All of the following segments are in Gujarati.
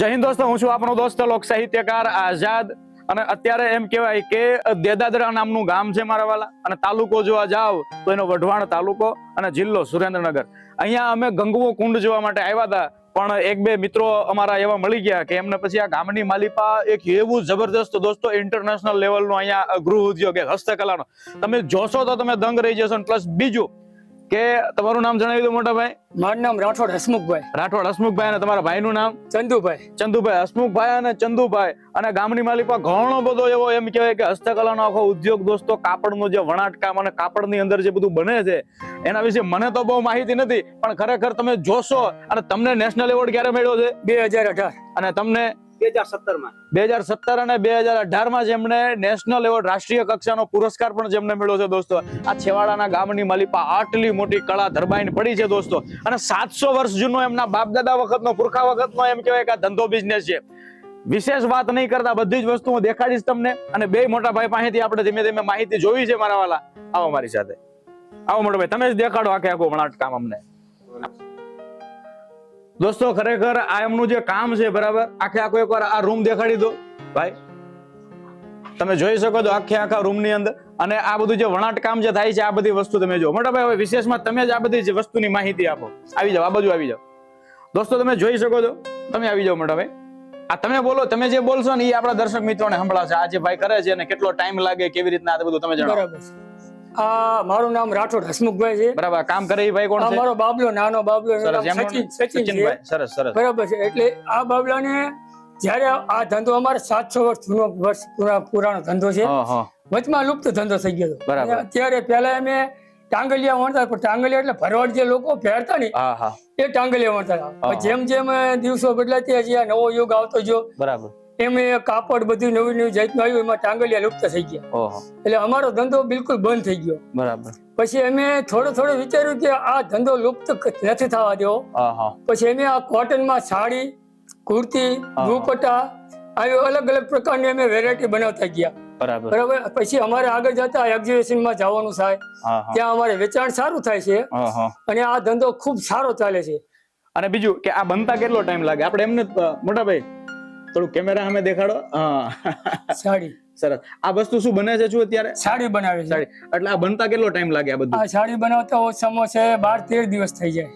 જય હિન્દ દોસ્તો, હું છું આપણો દોસ્ત લોક સાહિત્યકાર આઝાદ. અને અત્યારે એમ કહેવાય કે દેદાદરા નામનું ગામ છે મારા વાલા. અને તાલુકો જોવા જાવ તો એનો વઢવાણ તાલુકો અને જિલ્લો સુરેન્દ્રનગર. અહીંયા અમે ગંગવો કુંડ જોવા માટે આવ્યા હતા. પણ એક બે મિત્રો અમારા એવા મળી ગયા કે એમને પછી આ ગામની માલિપા એક એવું જબરદસ્ત દોસ્તો ઇન્ટરનેશનલ લેવલનું અહીંયા ગૃહ ઉદ્યોગ હસ્તકલાનો. તમે જોશો તો તમે દંગ રહી જશો પ્લસ બીજું કે તમારું નામ જણાવી દો મોટા ભાઈ મારું નામ રાઠોડ હસમુખભાઈ. રાઠોડ હસમુખભાઈ અને તમારા ભાઈનું નામ? ચંદુભાઈ. ચંદુભાઈ હસમુખભાઈ અને ચંદુભાઈ. અને ગામની માલિક ઘણો બધો એવો એમ કહેવાય કે હસ્તકલાનો આખો ઉદ્યોગ દોસ્તો કાપડનો જે વણાટકામ અને કાપડની અંદર જે બધું બને છે એના વિશે મને તો બહુ માહિતી નથી પણ ખરેખર તમે જોશો અને તમને નેશનલ એવોર્ડ ક્યારે મળ્યો છે? બે અને તમને બે હજાર સત્તર અને બે હજાર અઢારમાં જેમને નેશનલ એવોર્ડ રાષ્ટ્રીય કક્ષાનો પુરસ્કાર પણ જેમને મળ્યો છે દોસ્તો. આ છેવાડાના ગામની માલિપા આટલી મોટી કળા ધરબાઈને પડી છે દોસ્તો. અને સાતસો વર્ષ જૂનો એમના બાપ દાદા વખતનો, પુરખા વખતનો એમ કહેવાય કે ધંધો બિઝનેસ છે. વિશેષ વાત નહીં કરતા, બધી જ વસ્તુ હું દેખાડીશ તમને અને બે મોટા ભાઈ પાસેથી આપણે ધીમે ધીમે માહિતી જોઈ છે મારા વાલા. આવો મારી સાથે. આવો મોટો ભાઈ, તમે જ દેખાડો આખે આખું વણાટ કામ અમને. દોસ્તો, ખરેખર આ એમનું જે કામ છે, બરાબર? આખે આખો એકવાર આ રૂમ દેખાડી દો. ભાઈ, તમે જોઈ શકો છો આખે આખા રૂમની અંદર. અને આ બધું જે વણાટ કામ જે થાય છે, આ બધી વસ્તુ તમે જો મોટા ભાઈ, હવે વિશેષમાં તમે જ આ બધી વસ્તુની માહિતી આપો. આવી જાઓ, આ બાજુ આવી જાઓ. દોસ્તો, તમે જોઈ શકો છો. તમે આવી જાઓ, મોટા ભાઈ. આ તમે બોલો, તમે જે બોલશો ને એ આપણા દર્શક મિત્રોને સંભળાશે. આ જે ભાઈ કરે છે અને કેટલો ટાઈમ લાગે, કેવી રીતના આ બધું તમે જણાવો. મારું નામ રાઠોડ હસમુખભાઈ છે. બરાબર કામ કરે ભાઈ કોણ છે? મારો બાબલો નાનો બાબલો સરસ સચિન સચિન સરસ સરસ. બરાબર છે. એટલે આ બાબલાને જ્યારે આ ધંધો અમારે સાતસો વર્ષ જૂનો વર્ષ પુરાણો ધંધો છે. વચમાં લુપ્ત ધંધો થઈ ગયો બરાબર. અત્યારે પહેલા અમે ટાંગલિયા વણતા પણ ટાંગલિયા એટલે ભરવાડ જે લોકો પહેરતા ને એ ટાંગલિયા વણતા જેમ જેમ દિવસો બદલાતી હજી આ નવો યુગ આવતો ગયો બરાબર. એમ એ કાપડ બધું નવી નવી જાતનું આવ્યું એમાં ટાંગલિયા લુપ્ત થઈ ગયા. એટલે અમારો ધંધો બિલકુલ બંધ થઈ ગયો. બરાબર. પછી અમે થોડો થોડો વિચાર્યું કે આ ધંધો લુપ્ત નથી થવા દેવો. હા હા પછી અમે આ કોટનમાં સાડી કુર્તી. દુપટ્ટા આવી અલગ અલગ પ્રકારની અમે વેરાયટી બનાવતા ગયા. બરાબર. બરાબર? પછી અમારે આગળ જતા એક્ઝિબિશનમાં જવાનું થાય. હા હા ત્યાં અમારે વેચાણ સારું થાય છે. હા હા અને આ ધંધો ખૂબ સારો ચાલે છે. અને બીજું કે આ બનતા કેટલો ટાઈમ લાગે? આપણે એમને મોટા ભાઈ થોડું કેમેરા સામે દેખાડો. હા. સાડી. સરસ. આ વસ્તુ શું બને છે શું અત્યારે? સાડી બનાવે છે. સાડી. એટલે આ બનતા કેટલો ટાઈમ લાગે આ બધું? આ સાડી બનાવતા ઓછામાં છે બાર તેર દિવસ થઈ જાય.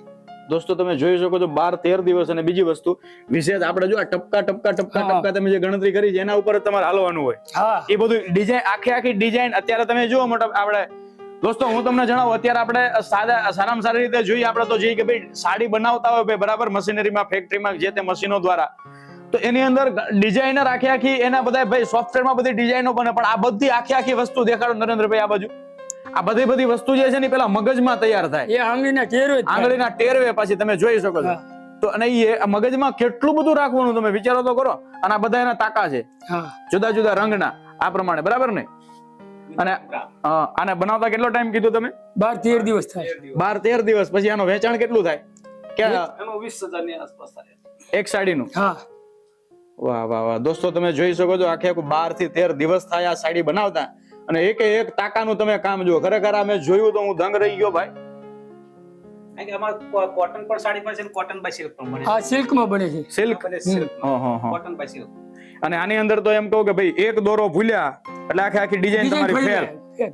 દોસ્તો તમે જોઈ શકો છો બાર તેર દિવસ અને બીજી વસ્તુ. વિશેષ આપણે જો આ ટપકા ટપકા ટપકા ટપકા તમે જે ગણતરી કરી છે એના ઉપર તમારે હાલવાનું હોય. હા. એ બધું ડિઝાઇન આખી આખી ડિઝાઇન અત્યારે તમે જુઓ મોટા આપણે. દોસ્તો હું તમને જણાવું અત્યારે આપણે સાદા સારામાં સારી રીતે જોઈએ આપણે તો જોઈએ કે ભાઈ સાડી બનાવતા હોય ભાઈ બરાબર મશીનરીમાં ફેક્ટરીમાં જે તે મશીનો દ્વારા. તો એની અંદર ડિઝાઇનર આખી આખી એના બધા ભાઈ સોફ્ટવેરમાં બધી ડિઝાઇનો બને પણ આ બધી આખી આખી વસ્તુ દેખાડો નરેન્દ્રભાઈ આ બાજુ. આ બધી બધી વસ્તુ જે છે ને પેલા મગજમાં તૈયાર થાય. એ આંગળીના ટેરવે આંગળીના ટેરવે પછી તમે જોઈ શકો છો. તો અને એ મગજમાં કેટલું બધું રાખવાનું તમે વિચારો તો કરો અને આ બધા એના તાકા છે. જુદા જુદા રંગના આ પ્રમાણે બરાબર ને? અને આને બનાવતા કેટલો ટાઈમ કીધું તમે? બાર તેર દિવસ થાય. બાર તેર દિવસ પછી આનું વેચાણ કેટલું થાય? કે વીસ હજારની આસપાસ થાય. એક સાડીનું. હા. વાહ વાહ વાહ. દોસ્તો તમે જોઈ શકો છો આખે બારથી તેર દિવસ થાય આ સાડી બનાવતા. અને એક એક તાકાનું તમે કામ જો ખરેખર આ મેં જોયું તો હું દંગ રહી ગયો ભાઈ. કારણ કે અમારે કોટન પણ સાડી પણ છે કોટન બાય સિલ્ક પણ બને આ સિલ્કમાં બને છે. Silk cotton cotton by silk અને આની અંદર તો એમ કહું કે ભાઈ એક દોરો ભૂલ્યા એટલે આખી આખી ડિઝાઇન ડિઝાઇન તમારી ફેલ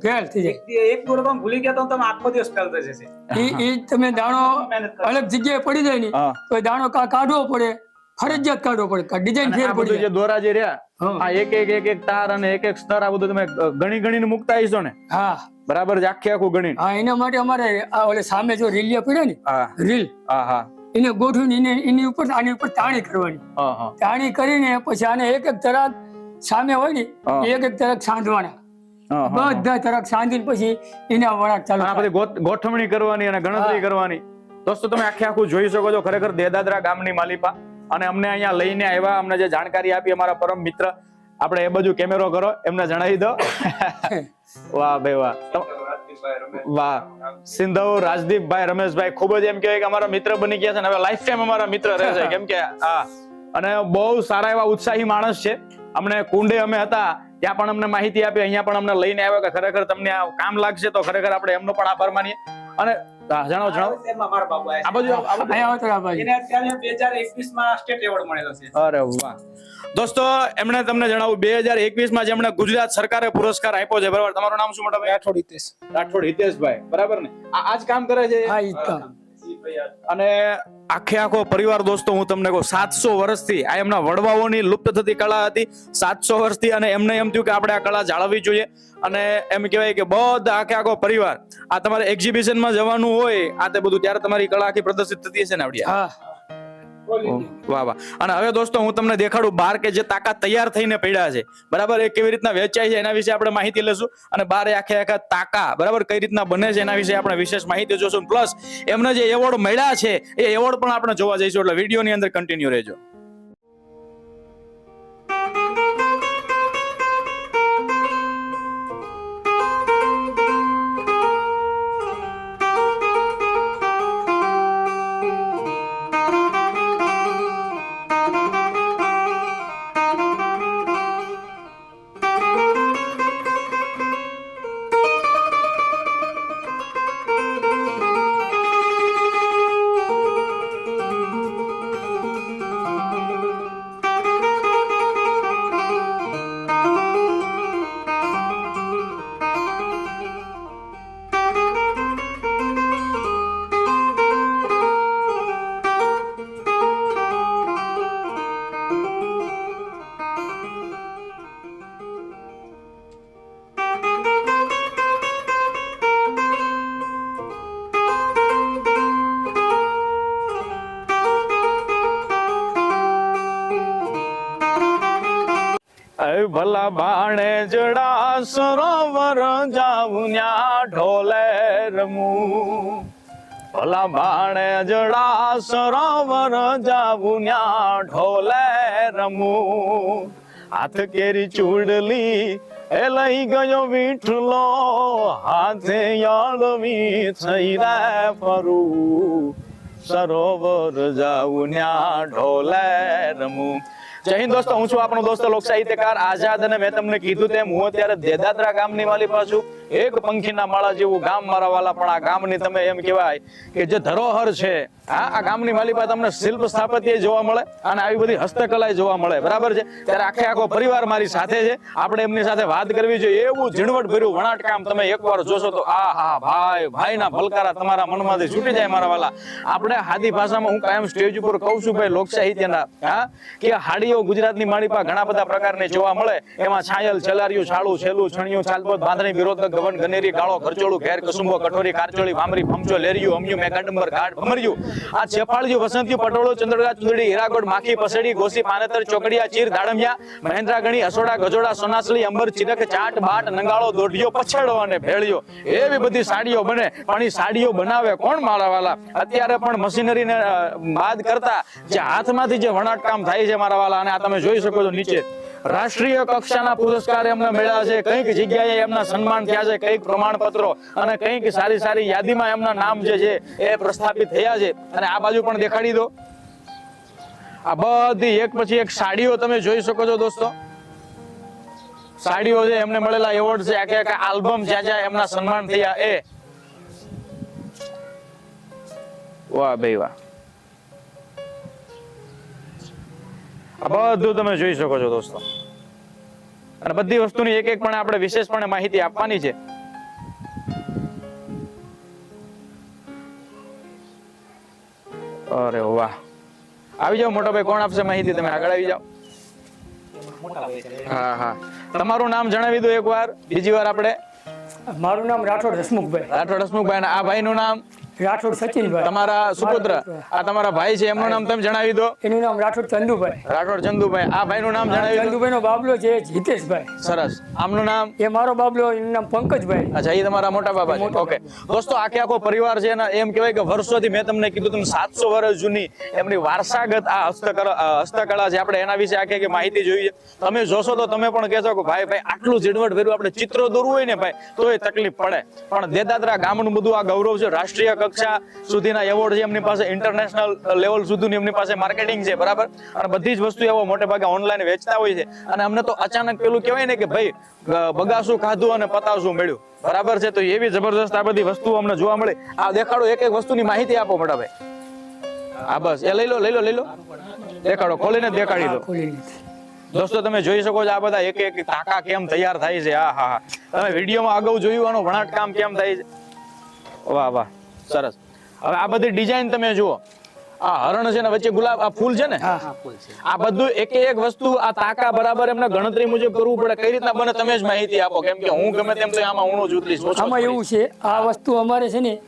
ફેલ થઈ જાય. એક એક દોરો તમે ભૂલી ગયા તો તમે આખો દિવસ ફેલ થઈ જશે. ઈ ઈ તમે દાણો અલગ જગ્યાએ પડી જાય ને તો એ દાણો કાઢવો પડે. ફરજિયાત કાઢવો પડે ડિઝાઇન ફેર પડી જે દોરા જે રહ્યા આ એક એક એક એક તાર અને એક એક સ્તર આ બધું તમે ગણી ગણીને મુકતા હશો ને? હા. બરાબર આખે આખું ગણી હા એના માટે અમારે આ ઓલે સામે જો રીલિયા પડે ને રીલ હા હા. એને ગોઠવીને એને એની ઉપર આની ઉપર તાણી કરવાની. તાણી કરીને પછી આને એક એક તરાક સામે હોય ને એક એક તરાક સાંધવાના. બધા તરક સાંધીને પછી એના વળાક ચાલુ આ બધી ગોઠવણી કરવાની અને ગણતરી કરવાની. દોસ્તો તમે આખે આખું જોઈ શકો છો ખરેખર દેદાદરા ગામની માલિપા. અને અમને અહીંયા લઈને આવ્યા અમને જે જાણકારી આપી અમારા પરમ મિત્ર આપણે એ બાજુ કેમેરો કરો એમને જણાવી દો. વાહ ભાઈ વાહ. વાહ. સિંધવ રાજદીપભાઈ રમેશભાઈ ખૂબ જ એમ કહેવાય કે અમારા મિત્ર બની ગયા છે અને હવે લાઈફ ટાઈમ અમારા મિત્ર રહેશે કેમ કે હા. અને બહુ સારા એવા ઉત્સાહી માણસ છે. અમને કુંડે અમે હતા ત્યાં પણ અમને માહિતી આપી અહીંયા પણ અમને લઈને આવ્યા કે ખરેખર તમને આ કામ લાગશે તો ખરેખર આપણે એમનો પણ આભાર માનીએ. અને જણાવો જણાવો આ બાજુ. અહીંયા આવો. તો આ બાજુ. એને અત્યારે બે હજાર એકવીસમાં સ્ટેટ એવોર્ડ મળેલો છે. અરે વાહ. દોસ્તો એમણે તમને જણાવું બે હજાર એકવીસમાં જેમણે ગુજરાત સરકારે પુરસ્કાર આપ્યો છે. બરાબર? તમારું નામ શું મોટા ભાઈ રાઠોડ હિતેશ. રાઠોડ હિતેશભાઈ. બરાબર ને? આજ કામ કરે છે? હા, ઈ કામ. અને આખે આખો પરિવાર દોસ્તો, હું તમને કહું, સાતસો વર્ષથી આ એમના વડવાઓની લુપ્ત થતી કળા હતી. સાતસો વર્ષથી અને એમને એમ થયું કે આપણે આ કળા જાળવવી જોઈએ. અને એમ કહેવાય કે બધા આખે આખો પરિવાર આ તમારે એક્ઝિબિશનમાં જવાનું હોય, આ તે બધું, ત્યારે તમારી કળા આખી પ્રદર્શિત થતી હશે ને આવડી હા. વાહ વાહ. અને હવે દોસ્તો હું તમને દેખાડું બાર કે જે તાકા તૈયાર થઈને પડ્યા છે. બરાબર? એ કેવી રીતના વેચાય છે એના વિશે આપણે માહિતી લેશું અને બાર આખે આખા તાકા બરાબર? કઈ રીતના બને છે એના વિશે આપણે વિશેષ માહિતી જોશું. પ્લસ એમને જે એવોર્ડ મળ્યા છે એ એવોર્ડ પણ આપણે જોવા જઈશું. એટલે વિડીયોની અંદર કન્ટિન્યુ રહેજો. જડા સરોવર જાવું ન્યા ઢોલે રમું. ભલા ભાણે જડા સરોવર જાવું ન્યા ઢોલે રમું. હાથ કેરી ચૂડલી એ લઈ ગયો વીઠલો, હાથે યાળવી થઈ રે ફરું. સરોવર જાવું ન્યા ઢોલે રમું. જય દોસ્તો, હું છું આપણો દોસ્ત લોક સાહિત્યકાર આઝાદ અને મેં તમને કીધું તેમ હું અત્યારે દેદાદરા ગામની વાલી પાછું એક પંખીના માળા જેવું ગામ મારા વાલા, પણ આ ગામની તમે એમ કહેવાય કે જે ધરોહર છે, હા, આ ગામની વાલી તમને શિલ્પ સ્થાપત્ય જોવા મળે અને આવી બધી હસ્તકલા જોવા મળે. બરાબર છે? ત્યારે આખે આખો પરિવાર મારી સાથે છે. આપણે એમની સાથે વાત કરવી જોઈએ. એવું ઝીણવટ ભર્યું વણાટ કામ તમે એકવાર જોશો તો આ હા ભાઈ, ભાઈના ભલકારા તમારા મનમાંથી છૂટી જાય મારા વાલા. આપણે હાદી ભાષામાં હું કાયમ સ્ટેજ ઉપર કહું છું ભાઈ લોક હા, કે હાડીઓ ગુજરાતની માળી પાસે ઘણા બધા પ્રકારની જોવા મળે. એમાં છાયલ છેલારિયું છાળું, છેલું, છણિયું, છાલપત બાંધણી વિરોધક ગવન ગનેરી, ગાળો ખરચોળું, ઘેર કસુંબો, કઠોરી કારચોળી ભામરી, ફમચો લેરિયું, અમ્યું મેઘાડંબર ઘાટ ભમર્યું. આ ચેફાળિયું વસંતિયું, પટોળો, ચંદ્રગા, ચુંદડી હીરાગોડ માખી, પસડી, ગોસી, પાનેતર, ચોકડિયા, ચીર, દાડમિયા મહેન્દ્રાગણી અસોડા, ગજોડા, સોનાસલી, અંબર, ચિરક, ચાટ, બાટ, નંગાળો, દોઢિયો, પછેડો અને ભેળિયો. એવી બધી સાડીઓ બને. પણ એ સાડીઓ બનાવે કોણ મારા વાલા અત્યારે પણ મશીનરીને બાદ કરતા જે હાથમાંથી જે વણાટ કામ થાય છે મારા વાલા અને આ તમે જોઈ શકો છો નીચે. રાષ્ટ્રીય કક્ષાના પુરસ્કાર એમને મળ્યા છે. કંઈક જગ્યાએ એમના સન્માન થયા છે, કંઈક પ્રમાણપત્રો અને કંઈક સારી સારી યાદીમાં એમના નામ જે છે એ પ્રસ્થાપિત થયા છે. અને આ બાજુ પણ દેખાડી દો. આ બધી એક પછી એક સાડીઓ તમે જોઈ શકો છો દોસ્તો. સાડીઓ છે એમને મળેલા એવોર્ડ છે, આખે આખા આલ્બમ જ્યાં જ્યાં એમના સન્માન થયા એ. વાહ ભાઈ વાહ. આ બધું તમે જોઈ શકો છો દોસ્તો. અને બધી વસ્તુની એક એક પણ આપણે વિશેષપણે માહિતી આપવાની છે. અરે વાહ. આવી જાઓ મોટો ભાઈ કોણ આપશે માહિતી? તમે આગળ આવી જાઓ. હા હા. તમારું નામ જણાવી દો એકવાર. બીજી વાર આપણે. મારું નામ રાઠોડ હસમુખભાઈ. રાઠોડ હસમુખભાઈ. આ ભાઈનું નામ? રાઠોડ સચિનભાઈ. તમારા સુપુત્ર આ તમારા ભાઈ છે એમનું નામ તમે જણાવી દો. એનું નામ રાઠોડ ચંદુભાઈ. રાઠોડ ચંદુભાઈ આ ભાઈનું નામ જણાવી દો. ચંદુભાઈનો બાબલો છે જીતેશભાઈ સરસ. આમનું નામ? એ મારો બાબલો એનું નામ પંકજભાઈ. અચ્છા એ તમારા મોટા બાબા છે. ઓકે દોસ્તો આખે આખો પરિવાર છે ને એમ કહેવાય કે વર્ષોથી મેં તમને કીધું તમે સાતસો વર્ષ જૂની એમની વારસાગત આ હસ્તકળા હસ્તકળા છે આપણે એના વિશે આખી આખી માહિતી જોઈએ તમે જોશો તો તમે પણ કહેશો કે ભાઈ ભાઈ આટલું ઝીણવટ ભર્યું આપણે ચિત્રો દોરવું હોય ને ભાઈ તો એ તકલીફ પડે. પણ દેદાદરા ગામનું બધું આ ગૌરવ છે રાષ્ટ્રીય કક્ષા સુધીના એવોર્ડ છે એમની પાસે ઇન્ટરનેશનલ લેવલ સુધીની એમની પાસે માર્કેટિંગ છે બરાબર? અને બધી જ વસ્તુ એવો મોટે ભાગે ઓનલાઈન વેચતા હોય છે. અને અમને તો અચાનક પેલું કહેવાય ને કે ભાઈ બગાસું ખાધું અને પતાવશું મળ્યું. બરાબર છે? તો એવી જબરદસ્ત આ બધી વસ્તુઓ અમને જોવા મળે. આ દેખાડો એક એક વસ્તુની માહિતી આપો મોટા ભાઈ. હા બસ. એ લઈ લો લઈ લો લઈ લો. દેખાડો ખોલીને દેખાડી દો. ખોલી દોસ્તો તમે જોઈ શકો છો આ બધા એક એક ટાંકા કેમ તૈયાર થાય છે? આ હા હા. તમે વિડીયોમાં અગાઉ જોયું આનું વણાટ કામ કેમ થાય છે? વાહ વાહ. સરસ. હવે આ બધી ડિઝાઇન તમે જુઓ. આ હરણ છે ને વચ્ચે ગુલાબ આ ફૂલ છે ને? આ બધું એક એક વસ્તુ આ તાકા બરાબર એમને ગણતરી મુજબ કરવું પડે. કઈ રીતના બને તમે જ માહિતી આપો. કેમ કે હું ગમે તેમ તો આમાં ઊણો જુતલીશ આમાં એવું છે આ વસ્તુ અમારે છે ને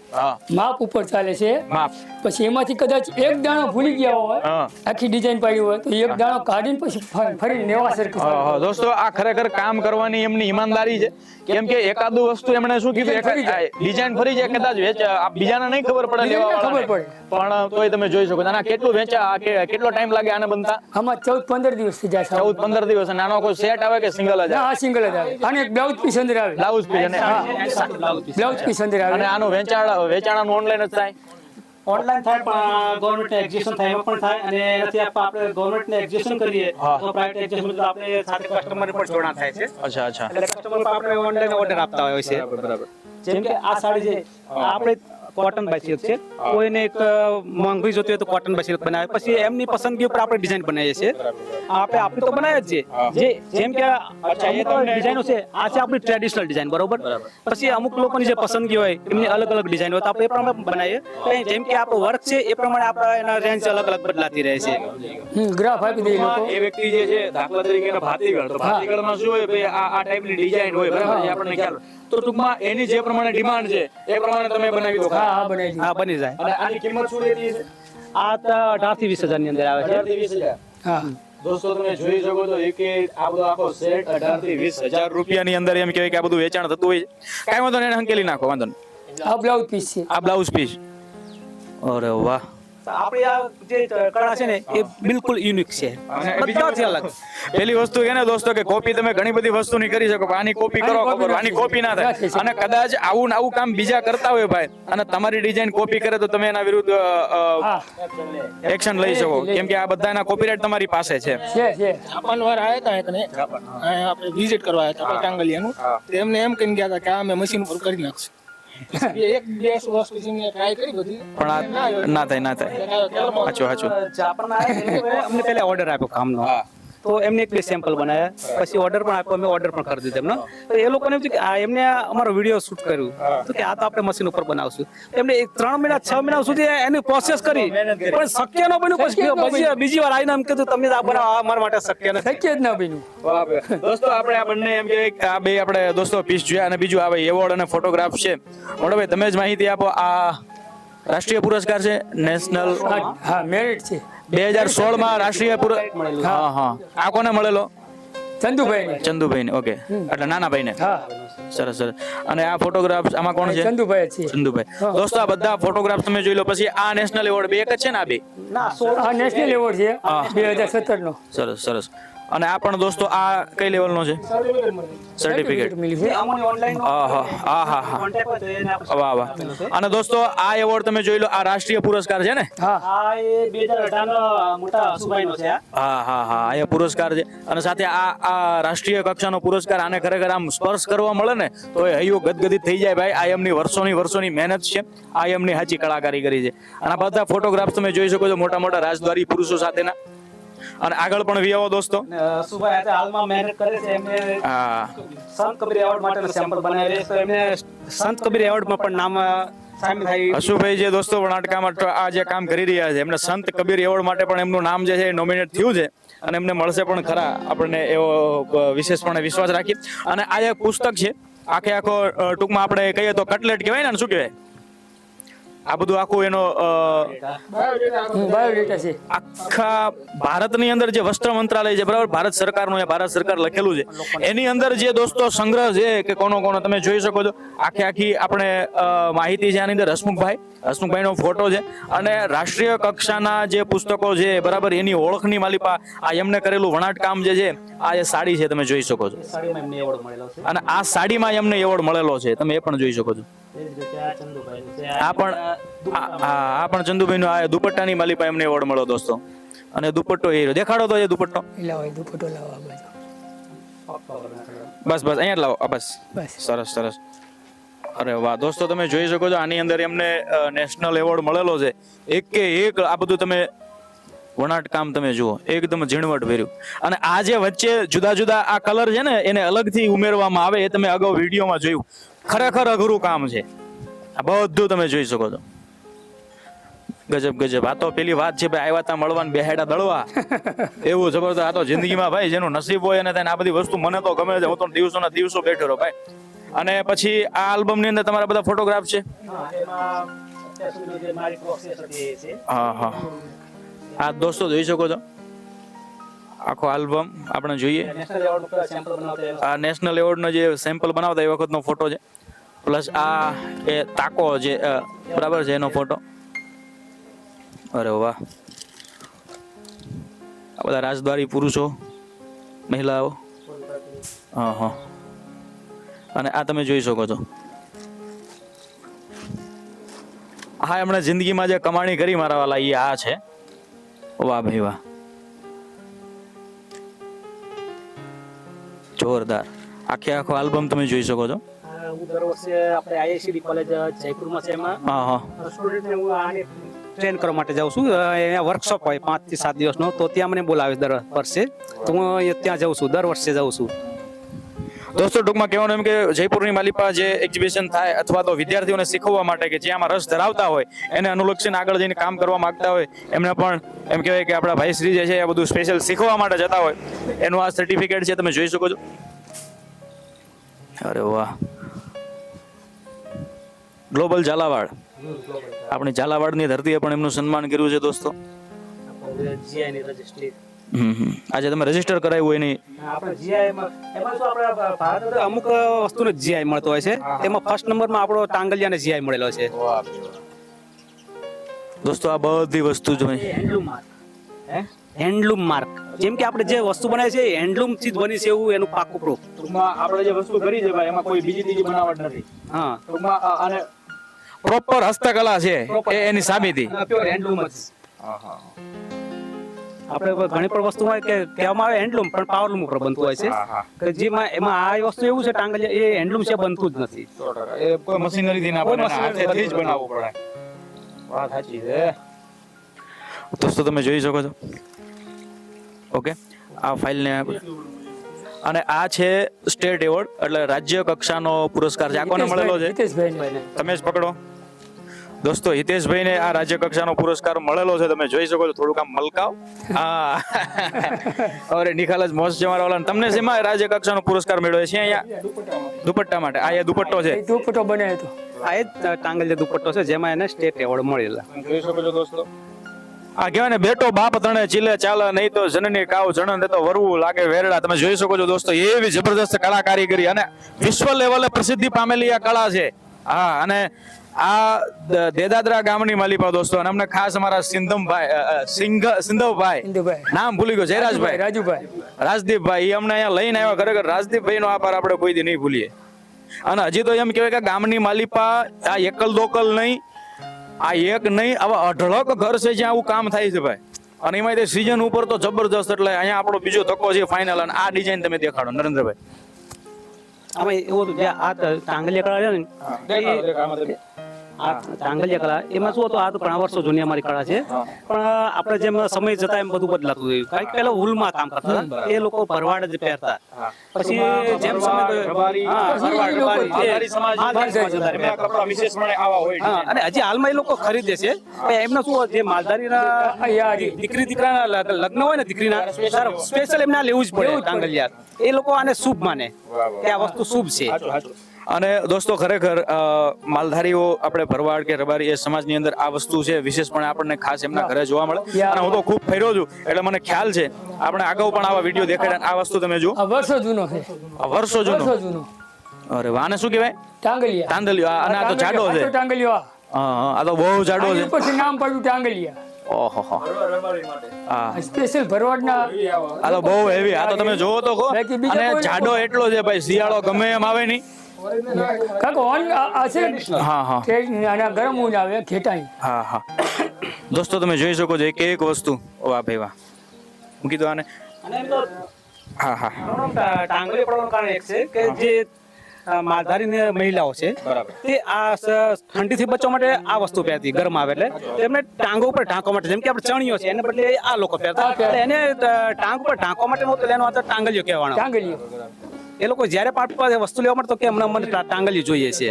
માપ ઉપર ચાલે છે. માપ. પછી એમાંથી કદાચ એક દાણો ભૂલી ગયા હોય આખી ડિઝાઇન પાડી હોય તો એક દાણો કાઢીને પછી ફરી- નેવા સરખી. દોસ્તો આ ખરેખર કામ કરવાની એમની ઈમાનદારી છે. કેમ કે એકાદું વસ્તુ એમણે શું કીધું. ડિઝાઇન ફરી જાય. કદાચ બીજાને નહીં ખબર પડે લેવા ખબર પડે. પણ તોય તમે જોઈ શકો. આના કેટલું વેચા કેટલો ટાઈમ લાગે આને બનતા? આમાં ચૌદ પંદર દિવસ થઈ જાય ચૌદ પંદર દિવસ. નાનો કોઈ સેટ આવે કે સિંગલ જ ના આવે? સિંગલ જ આવે. અને એક બ્લાઉઝ પીસ અંદર આવે. બ્લાઉઝ પીસ અને? બ્લાઉઝ પીસ અંદર આવે. અને આનું વેચાણ વેચાણાનું ઓનલાઈન જ થાય? ઓનલાઈન થાય પણ ગવર્મેન્ટ એક્ઝિબિશન થાય એમાં પણ થાય અને એનાથી આપણે ગવર્મેન્ટ ને એક્ઝિબિશન કરીએ તો પ્રાઇવેટ એક્ઝિબિશન આપણે સાથે કસ્ટમર પણ જોડાણ થાય છે. અચ્છા અચ્છા. એટલે કસ્ટમર આપણે ઓનલાઈન ઓર્ડર આપતા હોય છે. જેમ કે આ સાડી છે. આપણે કોટન બાય સિલ્ક છે. કોઈને એક અ, મોંઘી જોતી હોય તો કોટન બાય સિલ્ક બનાવે. પછી એમની પસંદગી ઉપર આપણે ડિઝાઇન બનાવીએ છીએ. આ આપણે આપણી તો બનાવીએ જ છે. જે જેમ કે અચ્છા એ તો ડિઝાઇનો છે આ છે આપણી ટ્રેડિશનલ ડિઝાઇન બરોબર? પછી અમુક લોકોની જે પસંદગી હોય એમની અલગ અલગ ડિઝાઇન હોય તો આપણે એ પ્રમાણે બનાવીએ. જેમ કે આપણો વર્ક છે એ પ્રમાણે આપણા એના રેન્જ અલગ અલગ બદલાતી રહે છે. ગ્રાફ આપી દે એ વ્યક્તિ જે છે દાખલા તરીકે ભાતીગળ. તો ભાતીગળમાં શું હોય ભાઈ આ આ ટાઈપની ડિઝાઇન હોય બરાબર? આપણને ખ્યાલ. તો ટૂંકમાં એની જે પ્રમાણે ડિમાન્ડ છે એ પ્રમાણે તમે બનાવી દો હા બની હા બની જાય. અને આની કિંમત શું રહેતી છે આ તો અઢારથી વીસ હજારની અંદર આવે છે. અઢારથી વીસ હજાર? હા. દોસ્તો તમે જોઈ શકો છો એક એક આ બધો આખો સેટ અઢારથી વીસ હજાર રૂપિયાની અંદર એમ કહેવાય કે આ બધું વેચાણ થતું હોય છે. કાંઈ વાંધો નહીં એને હંકેલી નાખો વાંધો નહીં. આ બ્લાઉઝ પીસ છે. આ બ્લાઉઝ પીસ અરે વાહ. આપણી આ જે કળા છે ને એ બિલકુલ યુનિક છે. બધાથી અલગ. પેલી વસ્તુ ને દોસ્તો કે કોપી તમે ઘણી બધી વસ્તુની કરી શકો આની કોપી કરો ખબર આની ના કોપી ના થાય. અને કદાચ આવું આવું કામ બીજા કરતા હોય ભાઈ અને તમારી ડિઝાઇન કોપી કરે તો તમે એના વિરુદ્ધ એક્શન લઈ શકો. કેમ કે આ બધાના કોપીરાઇટ તમારી પાસે છે. જાપાન વાળા આવ્યા હતા એકને આપણે વિઝિટ કરવા આવ્યા હતા ટાંગલિયાનું એમને એમ કહીને ગયા હતા કે આ અમે મશીન ઉપર કરી નાખશું. એક બે વર્ષ પછી મેં ટ્રાય કરી બધી. પણ ના થાય ના થાય. સાચું સાચું અમને પહેલા ઓર્ડર આપ્યો કામનો. તો એમને એક બે સેમ્પલ બનાવ્યા પછી ઓર્ડર પણ આપ્યો અમે ઓર્ડર પણ કરી દીધો એમનો. તો એ લોકોને એમ થયું કે આ એમને અમારો વીડિયો શૂટ કર્યું. તો કે આ તો આપણે મશીન ઉપર બનાવશું. એમને એક ત્રણ મહિના છ મહિના સુધી એની પ્રોસેસ કરી. પણ શક્ય ન બન્યું પછી બીજી વાર આવીને એમ કીધું તમે આ બનાવો અમારા માટે શક્ય નથી. શક્ય જ ન બન્યું. દોસ્તો આપણે આ બંને એમ કે આ બે આપણે દોસ્તો પીસ જોયા અને બીજું આ ભાઈ એવોર્ડ અને ફોટોગ્રાફ છે. મોટો ભાઈ તમે જ માહિતી આપો આ રાષ્ટ્રીય પુરસ્કાર છે નેશનલ હા હા મેરિટ છે. બે હજાર સોળમાં રાષ્ટ્રીય હા હા. આ કોને મળેલો? ચંદુભાઈ ચંદુભાઈ ને ઓકે એટલે નાના ભાઈ ને સરસ સરસ. અને આ ફોટોગ્રાફ આમાં કોણ છે? ચંદુભાઈ છે ચંદુભાઈ. દોસ્તો આ બધા ફોટોગ્રાફ તમે જોઈ લો. પછી આ નેશનલ એવોર્ડ બે એક જ છે ને આ બે? ના આ નેશનલ એવોર્ડ છે. બે હજાર સત્તર નો સરસ સરસ. અને આ પણ દોસ્તો આ કઈ લેવલ નો છે? સર્ટિફિકેટ હા વાહ વાહ. અને દોસ્તો આ એવોર્ડ તમે જોઈ લો આ રાષ્ટ્રીય પુરસ્કાર છે ને? હા. હા હા હા. એ પુરસ્કાર છે. અને સાથે આ આ રાષ્ટ્રીય કક્ષાનો પુરસ્કાર આને ખરેખર આમ સ્પર્શ કરવા મળે ને તો એ હૈયું ગદગદિત થઈ જાય ભાઈ. આ એમની વર્ષોની વર્ષોની મહેનત છે. આ એમની સાચી કલાકારી કરી છે. અને આ બધા ફોટોગ્રાફ તમે જોઈ શકો છો મોટા મોટા રાજદ્વારી પુરુષો સાથેના. અને આગળ પણ વી આવો દોસ્તો સુભાઈ આજે હાલમાં મહેનત કરે છે એમને સંત કબીર એવોર્ડ માટેનો સેમ્પલ બનાવી છે. તો એમને સંત કબીર એવોર્ડમાં પણ નામ અ, અશુભાઈ જે દોસ્તો વણાટકામાં આ જે કામ કરી રહ્યા છે એમને સંત કબીર એવોર્ડ માટે પણ એમનું નામ જે છે નોમિનેટ થયું છે અને એમને મળશે પણ ખરા આપણને એવો વિશેષપણે વિશ્વાસ રાખી અને આ એક પુસ્તક છે આખે આખો ટૂંકમાં આપણે કહીએ તો કટલેટ કહેવાય ને શું કહેવાય? આ બધું આખું એનો બાયોડેટા છે. આખા ભારતની અંદર જે વસ્ત્ર મંત્રાલય છે બરાબર? ભારત સરકારનું ભારત સરકાર લખેલું છે. એની અંદર જે દોસ્તો સંગ્રહ છે કે કોનો કોનો તમે જોઈ શકો છો. આખી આખી આપણે માહિતી છે આની અંદર હસમુખભાઈ. હસમુખભાઈનો ફોટો છે. અને રાષ્ટ્રીય કક્ષાના જે પુસ્તકો છે બરાબર? એની ઓળખની માલિપા આ એમને કરેલું વણાટ કામ જે છે આ એ સાડી છે તમે જોઈ શકો છે. અને આ સાડીમાં એમને એવોર્ડ મળેલો છે તમે એ પણ જોઈ શકો છો. આ પણ આ- પણ ચંદુભાઈ નો આ દુપટ્ટાની માલિપા એમને એવોર્ડ મળ્યો દોસ્તો. અને દુપટ્ટો એ દેખાડો તો એ દુપટ્ટો. દુપટ્ટો બાજુ. બસ બસ અહીંયા લાવો. આ બસ. સરસ સરસ. અરે વાહ દોસ્તો તમે જોઈ શકો છો આની અંદર એમને નેશનલ એવોર્ડ મળેલો છે. એક કે એક આ બધું તમે વણાટ કામ તમે જુઓ. એકદમ ઝીણવટ ભર્યું. અને આ જે વચ્ચે જુદા જુદા આ કલર છે ને એને અલગથી ઉમેરવામાં આવે એ તમે અગાઉ વિડીયોમાં જોયું. ખરેખર અઘરું કામ છે. આ બધું તમે જોઈ શકો છો. ગજબ ગજબ. આ તો પેલી વાત છે ભાઈ આવ્યા તા મળવાનું બેહેડા દળવા. એવું જબરદસ્ત. આ તો જિંદગીમાં ભાઈ જેનું નસીબ હોય અને તેને આ બધી વસ્તુ મને તો ગમે છે. હું તો દિવસો ના દિવસો બેઠો રહ્યો ભાઈ. અને પછી આ આલ્બમની અંદર તમારા બધા ફોટોગ્રાફ છે? હા હા આ દોસ્તો જોઈ શકો છો. આખો આલ્બમ આપણે જોઈએ. આ નેશનલ એવોર્ડ નો જે સેમ્પલ બનાવતા એ વખતનો ફોટો છે. પ્લસ આ એ તાકો જે બરાબર છે એનો ફોટો? અરે વાહ. આ બધા રાજદ્વારી પુરુષો, મહિલાઓ? હા હા. અને આ તમે જોઈ શકો છો. હા, એમણે જિંદગીમાં જે કમાણી કરી મારા વાલા એ આ છે. વાહ ભાઈ વાહ. જોરદાર. આખે આખો આલ્બમ તમે જોઈ શકો છો. હું દર વર્ષે આપણે આઈઆઈસીડી કોલેજ જયપુરમાં છે એમાં. હા હા. સ્ટુડન્ટને હું આને ટ્રેન કરવા માટે જાઉં છું. અહીંયા વર્કશોપ હોય પાંચથી સાત દિવસનો. તો ત્યાં મને બોલાવે દર વર્ષે. તો હું ત્યાં જાઉં છું દર વર્ષે જાઉં છું. દોસ્તો ટૂંકમાં કહેવાનું એમ કે જયપુરની માલિપા જે એક્ઝિબિશન થાય અથવા તો વિદ્યાર્થીઓને શીખવવા માટે કે જે આમાં રસ ધરાવતા હોય એને અનુલક્ષીને આગળ જઈને કામ કરવા માંગતા હોય એમને પણ એમ કહેવાય કે આપણા ભાઈશ્રી જે છે એ બધું સ્પેશિયલ શીખવા માટે જતા હોય. એનું આ સર્ટિફિકેટ છે તમે જોઈ શકો છો. અરે વાહ. ગ્લોબલ ઝાલાવાડ. આપણી ઝાલાવાડની ધરતીએ પણ એમનું સન્માન કર્યું છે દોસ્તો. હમ હમ. આજે તમે રજિસ્ટર કરાવ્યું એની. આપણે જીઆઈ માં એમાં શું આપણે ભારત અમુક વસ્તુનો જીઆઈ મળતો હોય છે. તેમાં ફર્સ્ટ નંબરમાં આપણો ટાંગલિયાને જીઆઈ મળેલો છે. દોસ્તો આ બધી વસ્તુ જો હોય. હેન્ડલૂમ માર્ક હેન્ડલૂમ માર્ક જેમ કે આપણે જે વસ્તુ બનાવી છે હેન્ડલૂમથી જ બની છે એવું એનું પાકું પ્રૂફ ટૂંકમાં આપણે જે વસ્તુ કરી છે ભાઈ એમાં કોઈ બીજી ત્રીજી બનાવટ નથી. હા. ટૂંકમાં આને પ્રોપર હસ્તકલા છે. એ એની સાબિતી. જ. આપણે ઘણી પણ વસ્તુ હોય કે કહેવામાં આવે હેન્ડલૂમ પણ પાવરલૂમ ઉપર બનતું હોય છે. કે જેમાં એમાં આ વસ્તુ એવું છે ટાંગલિયા એ હેન્ડલૂમ છે બનતું જ નથી. એ કોઈ મશીનરી થી ના બને હાથેથી જ બનાવવું પડે. વાત સાચી છે. દોસ્તો તમે જોઈ શકો છો. ઓકે. આ ફાઇલ ને અને આ છે સ્ટેટ એવોર્ડ એટલે રાજ્ય કક્ષાનો પુરસ્કાર. છે આ કોને મળેલો છે. તમે જ પકડો. દોસ્તો હિતેશભાઈને આ રાજ્ય કક્ષાનો પુરસ્કાર મળેલો છે તમે જોઈ શકો છો થોડુંક આમ મલકાવ. હા અરે નિખાલ જ મોજ છે તમને શેમાં રાજ્ય કક્ષાનો પુરસ્કાર મળ્યો છે અહીંયા? દુપટ્ટા માટે. આ દુપટ્ટો છે. દુપટ્ટો બનાવ્યો હતો. આ એ ટાંગલ જે દુપટ્ટો છે જેમાં એને સ્ટેટ એવોર્ડ મળેલા. જોઈ શકો છો દોસ્તો. આ કહેવાય ને બેટો બાપ તણે ચીલે ચાલે નહીં તો જનની કાવ જણન તો વરવું લાગે વેરડા. તમે જોઈ શકો છો દોસ્તો એવી જબરદસ્ત કળા કારીગરી અને વિશ્વ લેવલે પ્રસિદ્ધિ પામેલી આ કળા છે. હા અને આ દેદાદરા ગામની માલિપા દોસ્તો અને અમને ખાસ અમારા સિંધમભાઈ સિંઘ સિંધવભાઈ. નામ ભૂલી ગયો જયરાજભાઈ. રાજુભાઈ રાજદીપભાઈ એ અમને અહીંયા લઈને આવ્યા ખરેખર. રાજદીપભાઈ નો આભાર આપણે કોઈ દી નહીં ભૂલીએ. અને હજી તો એમ કહેવાય કે ગામની માલિપા આ એકલ દોકલ નહીં આ એક નહીં આવા અઢળક ઘર છે જ્યાં આવું કામ થાય છે ભાઈ. અને એમાં તે સિઝન ઉપર તો જબરજસ્ત એટલે અહીંયા આપણો બીજો ધક્કો છે ફાઇનલ અને આ ડિઝાઇન તમે દેખાડો નરેન્દ્રભાઈ. આમાં એવું હતું જે આ ટાંગલી કળા છે ને આ ટાંગલિયા કળા એમાં શું હતું? આ તો ઘણા વર્ષો જૂની અમારી કળા છે. પણ આપણે જેમ સમય જતા એમ બધું બદલાતું ગયું કારણ કે પેલા ઉલમાં કામ કરતા એ લોકો ભરવાડ જ પહેરતા. પછી જેમ અને હજી હાલમાં એ લોકો ખરીદે છે. એમને શું જે માલધારીના દીકરી દીકરાના લગ્ન હોય ને દીકરીના સ્પેશિયલ એમને લેવું જ પડે ડાંગલિયા એ લોકો આને શુભ માને કે આ વસ્તુ શુભ છે. અને દોસ્તો ખરેખર માલધારીઓ આપણે ભરવાડ કે રબારી એ સમાજની અંદર આ વસ્તુ છે વિશેષપણે આપણને ખાસ એમના ઘરે જોવા મળે. અને હું તો ખૂબ ફેર્યો છું એટલે મને ખ્યાલ છે આપણે અગાઉ પણ આવા વીડિયો દેખાડ્યા આ વસ્તુ તમે જુઓ. વર્ષો જૂનો છે. વર્ષો જૂનો? અરે વાને શું કહેવાય? ટાંગલિયા. તાંદલિયો અને આ તો જાડો છે. ટાંગલિયો હા આ તો બહુ જાડો છે. પછી નામ પડ્યું ટાંગલિયા. ઓહો હા. સ્પેશિયલ ભરવાડના આ તો બહુ હેવી આ તો તમે જોવો તો અને જાડો એટલો છે ભાઈ શિયાળો ગમે એમ આવે નહીં. કાકો ઓન છે? હા હા. કે આના ગરમ ઊન આવે ખેટાઈ હા હા. દોસ્તો તમે જોઈ શકો છો એક એક વસ્તુ. વાહ ભાઈ વાહ. હું કીધું આને? અને એમ તો હા હા. ટાંગલી પડવાનું કારણ એક છે કે જે માલધારી મહિલાઓ છે તે આ ઠંડીથી બચવા માટે આ વસ્તુ પહેરતી ગરમ આવે એટલે. તેમને ટાંગો ઉપર ટાંકવા માટે જેમ કે આપણે ચણિયો છે એને બદલે આ લોકો પહેરતા. એને ટાંગ ઉપર ટાંકવા માટે નહોતું એનો ટાંગલિયો કહેવાનો. ટાંગલીઓ. એ લોકો જ્યારે પાટ પાસે વસ્તુ લેવા માટે તો કે હમણાં મને ટાંગલી જોઈએ છે.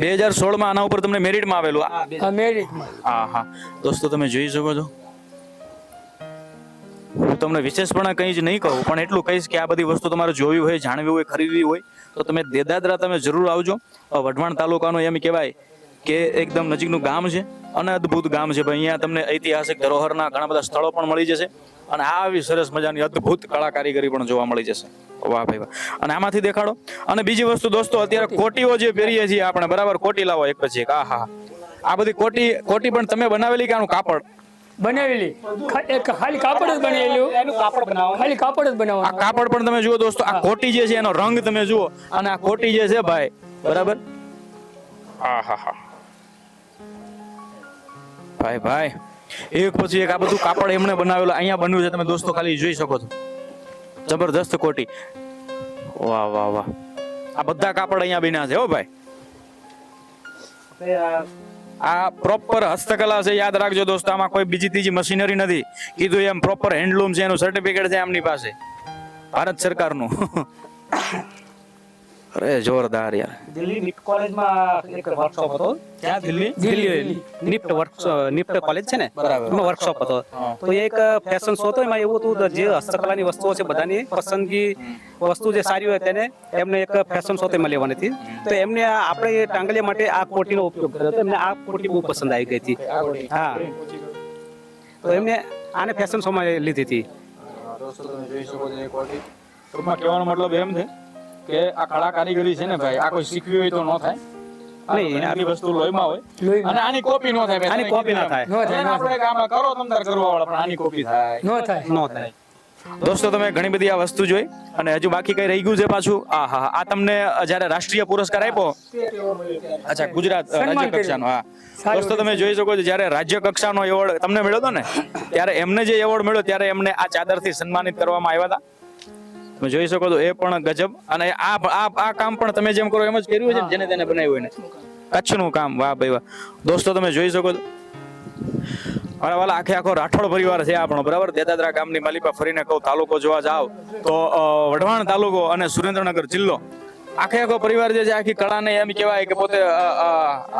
બે હજાર સોળમાં આના ઉપર તમને મેરિટમાં આવેલું મેરિટમાં હા હા દોસ્તો તમે જોઈ શકો છો. હું તમને વિશેષપણે કંઈ જ નહીં કહું પણ એટલું કહીશ કે આ બધી વસ્તુ તમારે જોવી હોય જાણવી હોય ખરીદવી હોય તો તમે દેદાદરા તમે જરૂર આવજો. વઢવાણ તાલુકાનું એમ કહેવાય કે એકદમ નજીકનું ગામ છે. અને અદ્ભુત ગામ છે. ભાઈ અહીંયા તમને ઐતિહાસિક ધરોહરના ઘણા બધા સ્થળો પણ મળી જશે. અને આ આવી સરસ મજાની અદ્ભુત કળા કારીગરી પણ જોવા મળી જશે. વાહ ભાઈ વાહ. અને આમાંથી દેખાડો. અને બીજી વસ્તુ દોસ્તો અત્યારે કોટીઓ જે પહેરીએ છીએ આપણે બરાબર? કોટી લાવો એક પછી એક. આ હા આ બધી કોટી કોટી પણ તમે બનાવેલી કે આનું કાપડ? બનાવેલી. એક ખાલી કાપડ જ બનેલું એનું કાપડ બનાવવાનું ખાલી કાપડ જ આ કાપડ પણ તમે જુઓ દોસ્તો આ કોટી જે છે એનો રંગ તમે જુઓ અને આ કોટી જે છે ભાઈ બરાબર? હા હા હા ભાઈ ભાઈ. એક પછી એક આ બધું કાપડ એમણે બનાવેલું, અહીંયા બન્યું છે, તમે દોસ્તો ખાલી જોઈ શકો છો. જબરદસ્ત કોટી. વાહ વાહ વાહ. આ બધા કાપડ અહીંયા બન્યા છે, હો ભાઈ. આ પ્રોપર હસ્તકલા છે, યાદ રાખજો દોસ્તો, આમાં કોઈ બીજી ત્રીજી મશીનરી નથી. કીધું એમ પ્રોપર હેન્ડલૂમ છે, એનું સર્ટિફિકેટ છે એમની પાસે. ભારત સરકારનું. અરે જોરદાર યાર. દિલ્હી નિફ્ટ કોલેજમાં એક વર્કશોપ હતો. ક્યાં Delhi? Delhi NIFT workshop NIFT college છે ને? એમાં વર્કશોપ હતો. તો એ એક ફેશન શો હતો. એમાં એવું હતું જે હસ્તકલાની વસ્તુઓ છે બધાની પસંદગી વસ્તુ જે સારી હોય તેને એમને એક ફેશન શો તેમાં લેવાની હતી. તો એમને આપણે ટાંગલિયા માટે આ કોટીનો ઉપયોગ કર્યો હતો. એમને આ કોટી બહુ પસંદ આવી ગઈ હતી. હા. તો એમને આને ફેશન શોમાં લીધી હતી. ટૂંકમાં કહેવાનો મતલબ એમ છે કે આ કળા કારીગરી છે ને ભાઈ આ કોઈ શીખવી હોય તો ન થાય. નહીં, આની વસ્તુ લોહીમાં હોય. અને આની કોપી ન થાય આની તમે ના થાય. એમ. ન થાય, ન આપણે કે કરો તમ કરવા વાળા પણ આની કોપી થાય. ન થાય. ન થાય. દોસ્તો તમે ઘણી બધી આ વસ્તુ જોઈ અને હજુ બાકી કઈ રહી ગયું છે પાછું? આ હા. આ તમને જ્યારે રાષ્ટ્રીય પુરસ્કાર આપ્યો અચ્છા ગુજરાત રાજ્ય કક્ષાનો હા. દોસ્તો તમે જોઈ શકો છો જ્યારે રાજ્ય કક્ષાનો એવોર્ડ તમને મળ્યો હતો ને ત્યારે એમને જે એવોર્ડ મળ્યો ત્યારે એમને આ ચાદરથી સન્માનિત કરવામાં આવ્યા હતા. તમે જોઈ શકો તો એ પણ ગજબ. અને આ કામ પણ તમે જેમ કરો એમ જ કર્યું છે જેને તેને બનાવ્યું એને કચ્છનું કામ. વાહ ભાઈ વાહ. દોસ્તો તમે જોઈ શકો વાલા આખે આખો રાઠોડ પરિવાર છે આપણો બરાબર? દેદાદરા ગામની માલિપા ફરીને કહું તાલુકો જોવા જાવ તો વઢવાણ તાલુકો અને સુરેન્દ્રનગર જિલ્લો. આખે આખો પરિવાર જે છે આખી કળાને એમ કહેવાય કે પોતે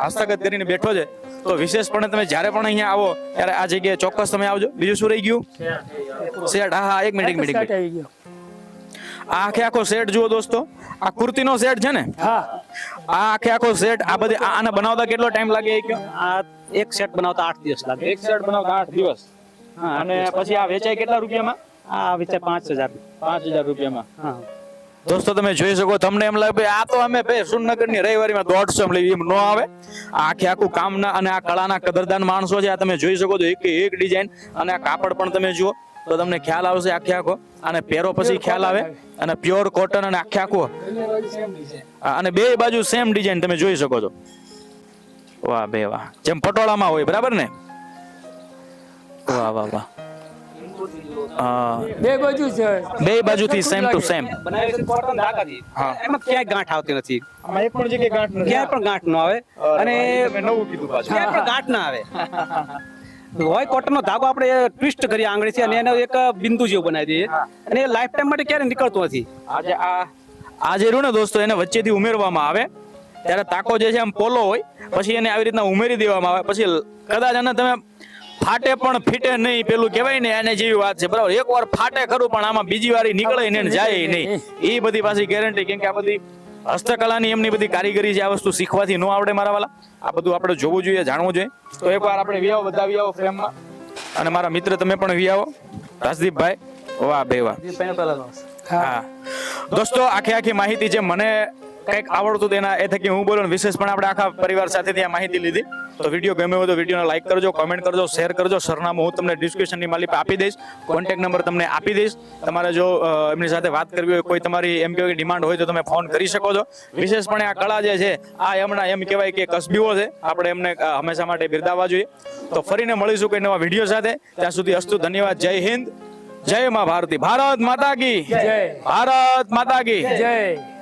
હસ્તગત કરીને બેઠો છે. તો વિશેષપણે તમે જ્યારે પણ અહીંયા આવો ત્યારે આ જગ્યાએ ચોક્કસ તમે આવજો. બીજું શું રહી ગયું? શેઠ. હા હા એક મિનિટ એક મિનિટ. આવી ગયો. આખે આખો સેટ જુઓ દોસ્તો. આ કુર્તીનો સેટ છે ને? હા. આ આખે આખો સેટ આ બધી આને બનાવતા કેટલો ટાઈમ લાગે આ એક સેટ બનાવતા આઠ દિવસ લાગે. એક સેટ બનાવતા આઠ દિવસ? હા અને પછી આ વેચાય કેટલા રૂપિયામાં? આ વેચાય પાંચ હજાર. પાંચ હજાર રૂપિયામાં? હા. દોસ્તો તમે જોઈ શકો તમને એમ લાગે આ તો અમે ભાઈ સુરનગરની રવિવારીમાં દોઢસો એમ લઈએ એમ ન આવે. આખે આખું કામના અને આ કળાના કદરદાન માણસો છે આ તમે જોઈ શકો છો એક એક ડિઝાઇન અને આ કાપડ પણ તમે જુઓ. તો તમને ખ્યાલ આવશે આખે આખો. અને પહેરો પછી ખ્યાલ આવે. અને પ્યોર કોટન અને આખે આખો. અને બે બાજુ સેમ ડિઝાઇન તમે જોઈ શકો છો. વાહ બે વાહ. જેમ પટોળામાં હોય બરાબર ને? વાહ વાહ વાહ. બે બાજુ છે. બે બાજુથી સેમ ટુ સેમ બનાવી છે કોટન ધાગાથી હા. એમાં ક્યાંય ગાંઠ આવતી નથી. આમાં એક પણ જગ્યાએ ગાંઠ ક્યાંય પણ ગાંઠ ન આવે. અને નવું કીધું પાછું. ક્યાંય પણ ગાંઠ ના આવે. હોય કોટનનો ધાગો આપણે ટ્વિસ્ટ કરીએ આંગળીથી અને એને એક બિંદુ જેવું બનાવી દઈએ. અને એ લાઈફ ટાઈમ માટે ક્યારે નીકળતું નથી. આજે આ આ જે રહ્યું ને દોસ્તો એને વચ્ચેથી ઉમેરવામાં આવે. ત્યારે તાકો જે છે આમ પોલો હોય પછી એને આવી રીતના ઉમેરી દેવામાં આવે. પછી કદાચ એને તમે ફાટે પણ ફીટે નહીં પેલું કહેવાય ને એને જેવી વાત છે. બરાબર? એક વાર ફાટે ખરું પણ આમાં બીજી વાર નીકળે નહીં જાય નહીં. એ બધી પાછી ગેરંટી કેમ કે આ બધી હસ્તકલાની એમની બધી કારીગરી છે આ વસ્તુ શીખવાથી ન આવડે મારા વાલા. આ બધું આપણે જોવું જોઈએ જાણવું જોઈએ. તો એકવાર આપણે વિયાવો બધા વિયાવો ફ્રેમમાં. અને મારા મિત્ર તમે પણ વિયાવો રાજદીપભાઈ વાહ બે વાહ. હા. દોસ્તો આખી આખી માહિતી જે મને કંઈક આવડતું તેના એ થકી હું બોલું વિશેષ પણ આપણે આખા પરિવાર સાથે ત્યાં માહિતી લીધી. તો વીડિયો ગમ્યો હોય તો વિડીયોને લાઈક કરજો કોમેન્ટ કરજો શેર કરજો. સરનામું હું તમને ડિસ્ક્રિપ્શનની માલી પર આપી દઈશ. કોન્ટેક્ટ નંબર તમને આપી દઈશ. તમારે જો એમની સાથે વાત કરવી હોય કોઈ તમારી એમ કહેવાય ડિમાન્ડ હોય તો તમે ફોન કરી શકો છો. વિશેષપણે આ કળા જે છે આ એમના એમ કહેવાય કે કસબીઓ છે આપણે એમને હંમેશા માટે બિરદાવવા જોઈએ. તો ફરીને મળીશું કોઈ નવા વીડિયો સાથે. ત્યાં સુધી અસ્તુ ધન્યવાદ જય હિન્દ. જય મા ભારતી. ભારત માતા કી. જય. ભારત માતા કી. જય.